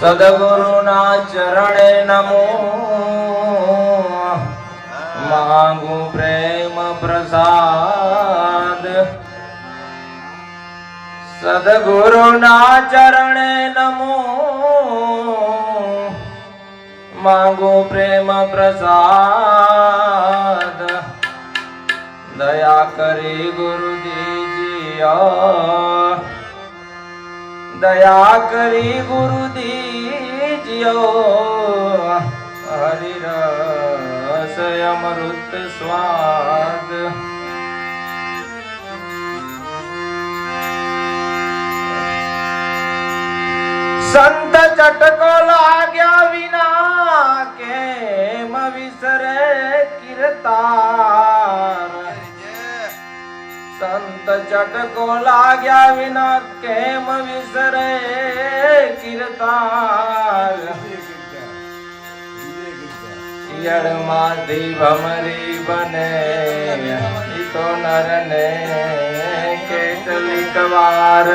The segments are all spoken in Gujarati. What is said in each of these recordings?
સદગુરુના ચરણે નમો. માંગુ પ્રેમ પ્રસાદ. સદગુરુના ચરણે નમો. માંગુ પ્રેમ પ્રસાદ. દયા કરી ગુરુદેવજી દયા કરી ગુરુદીજ્યો હરિરસ અમૃત સ્વાદ. સંત ચટકો લાગ્યા વિના કેમ વિસરે કિરતા સંત ચટકો લાગ્યા વિના કેમ વિસરે કીર્તાન યળમાંથી ભમરી બને તો નરને કેટલીક વાર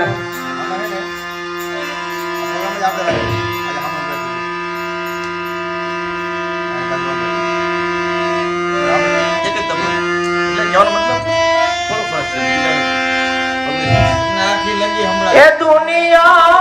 એ દુનિયા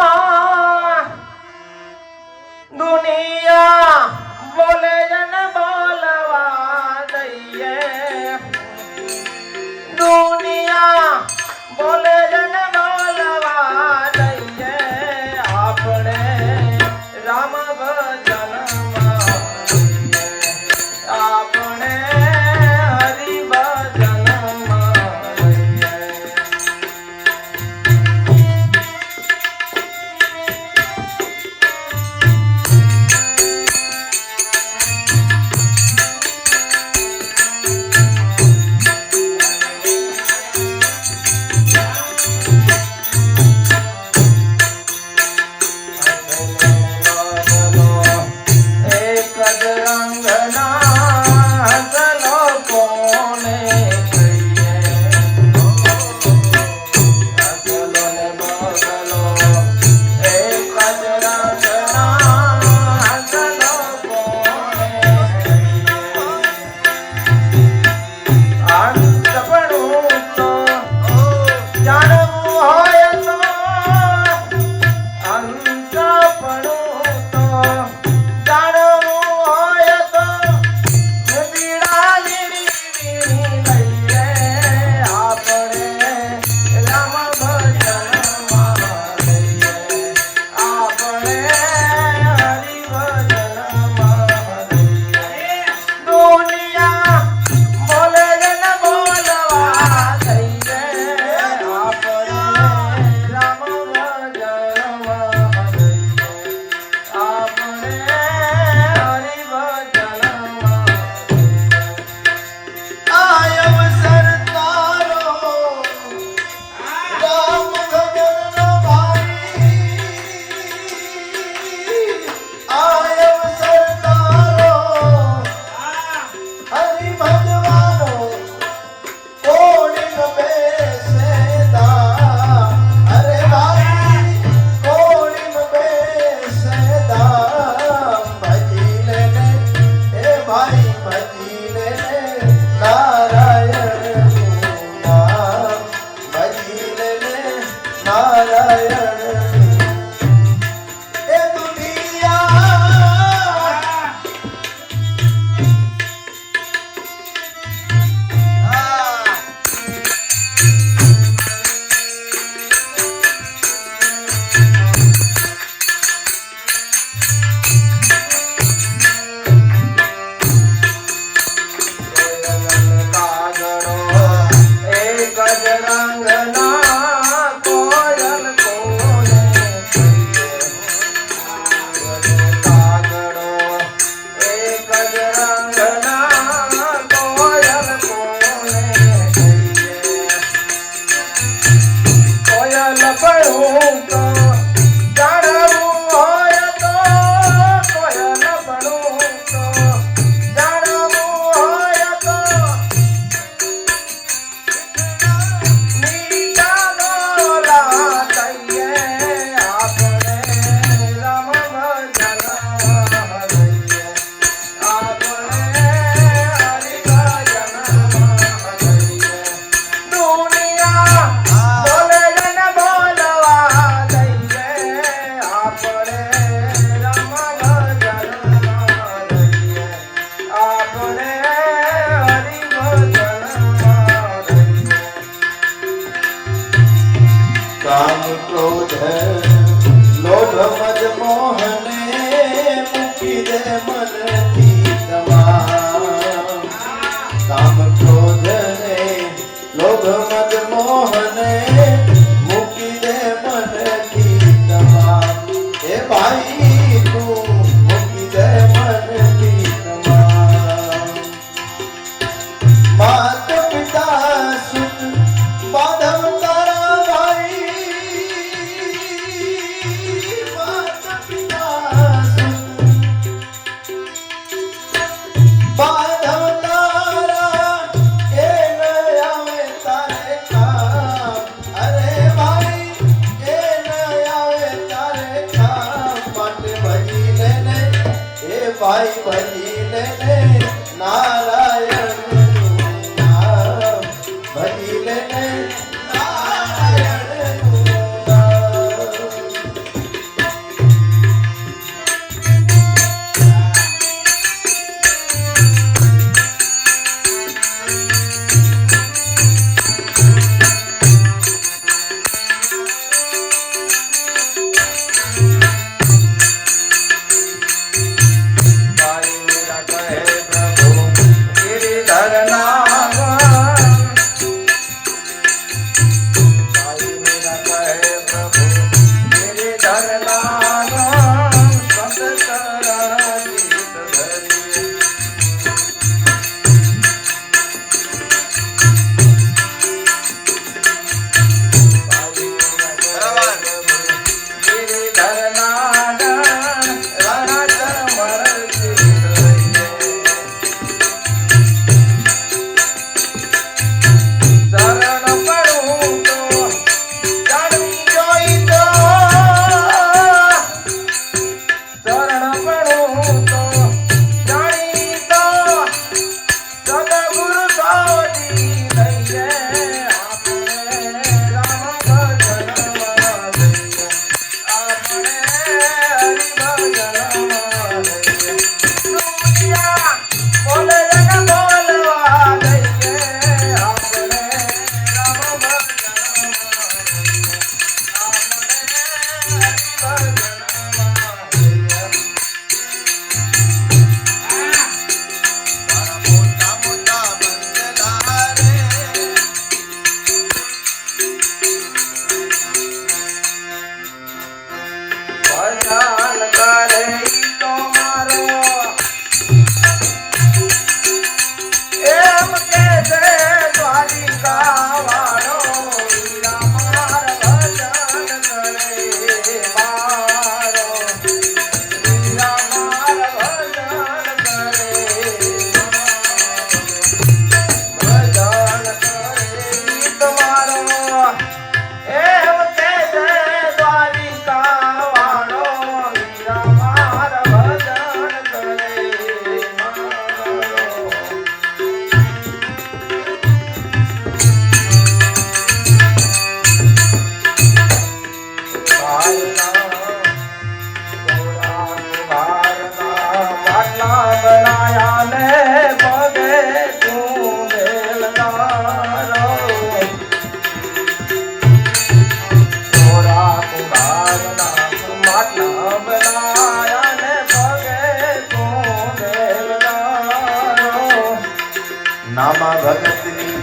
નામા ભગતની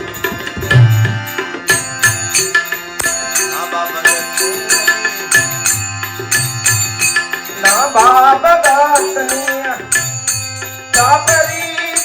નામા ભગતની ના બાપ દાસની ચાપરી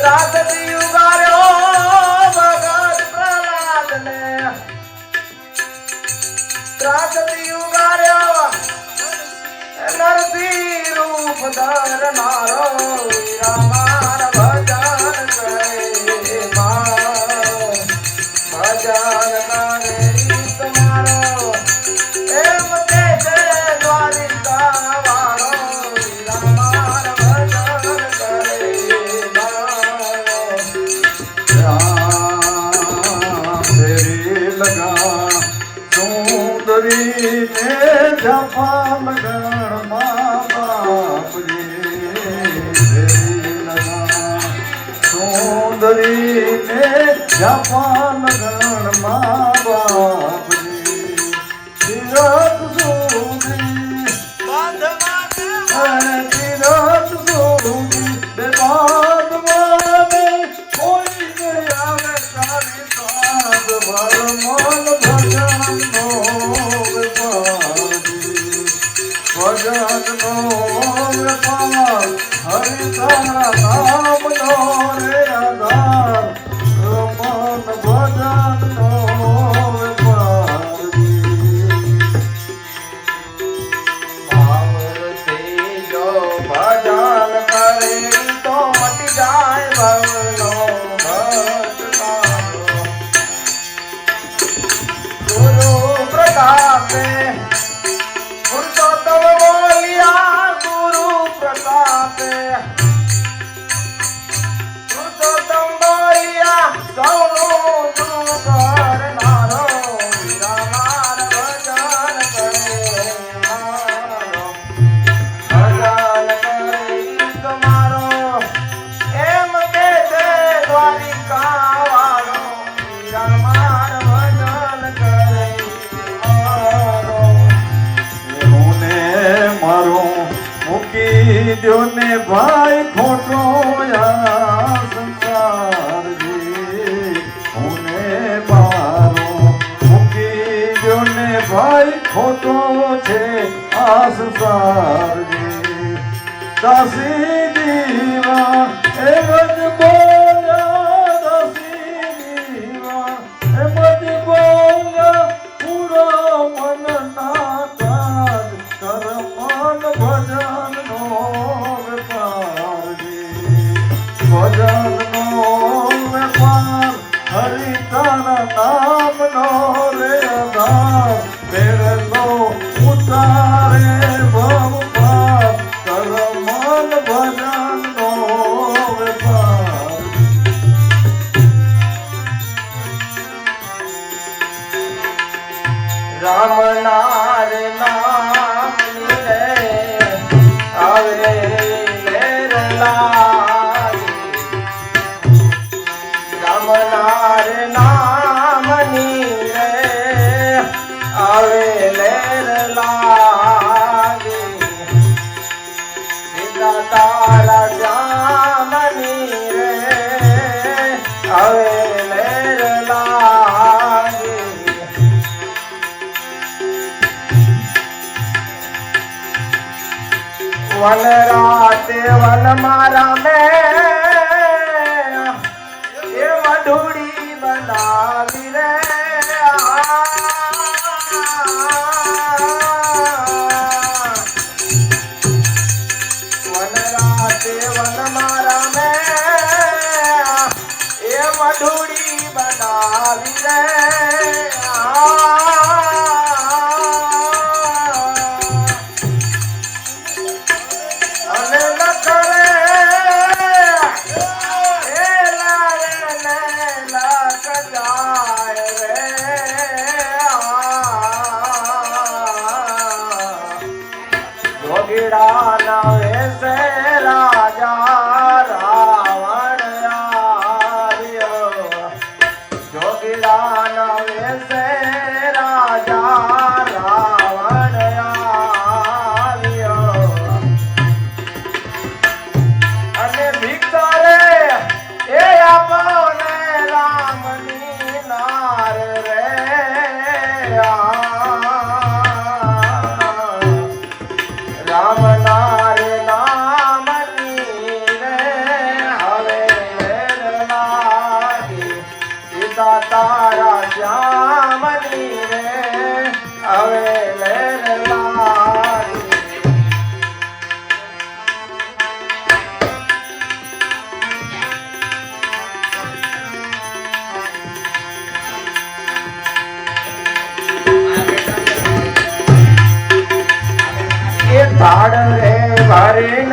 ત્રાસથી ઉગાર્યો ભગત પ્રહલાદને. ત્રાસથી ઉગાર્યો નરસિંહ રૂપ ધર મારો રામાર સુંદરી ને જપાન ગણ મા બાપ. હરિ તારા નામ રે આધાર દો ને ભાઈ ખોટો સંસાર મને મારો મૂકી દો ને ભાઈ ખોટો છે આ સંસાર દાસી દીવા વન રાતે, વન મારા મે. એ મધુડી બનાવી રે. વન રાતે, વન મારા મે. એ મધુડી બનાવી રે.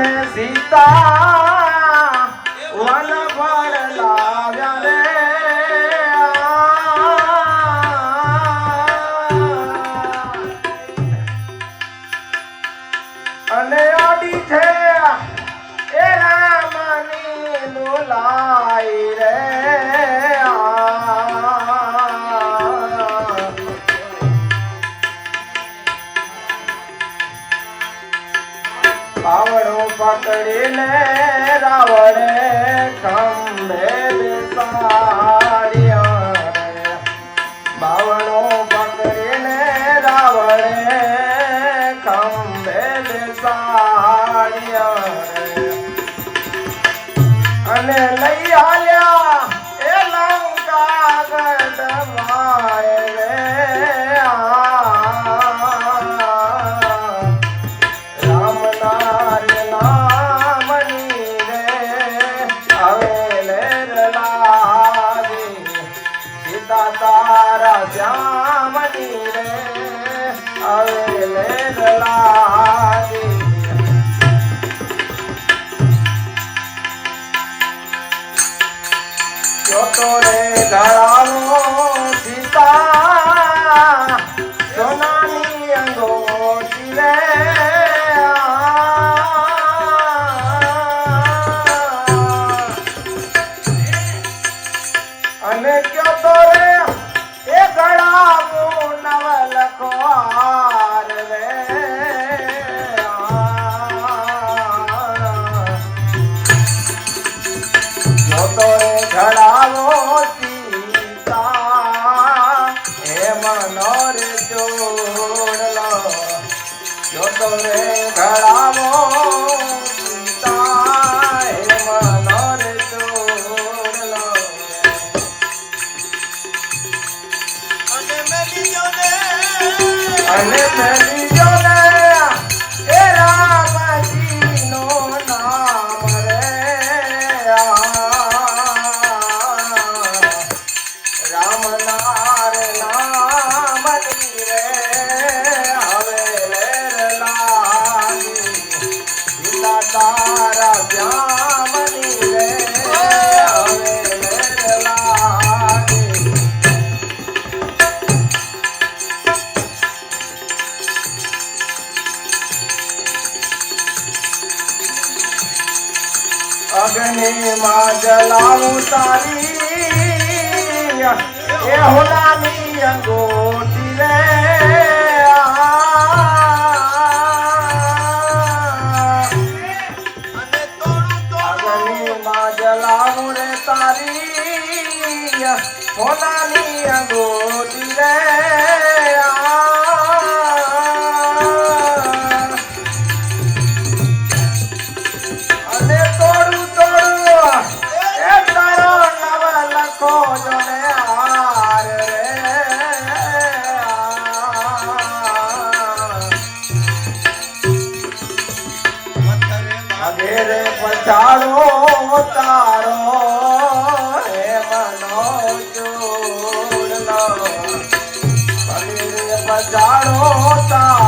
necessitar. અને લઈ આલ્યા. અને મેં તારી એ હોલાની અંગોટી રે જલાવું રે તારી હોલાની અંગોટી રે. જાણો તા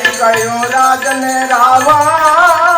કયો રાજ ને રાવા?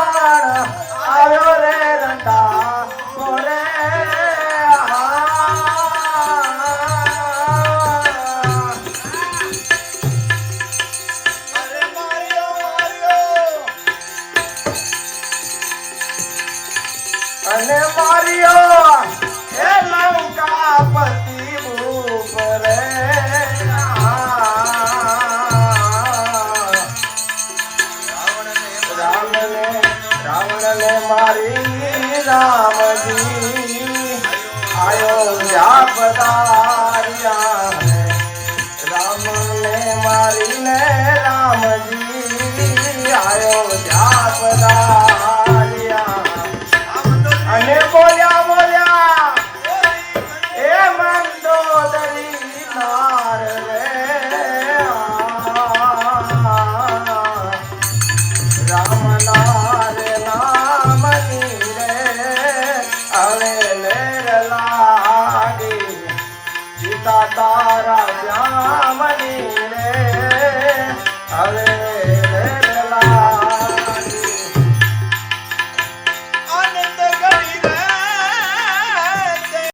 મારીને રામજી આવ્યો ધ્યાપદા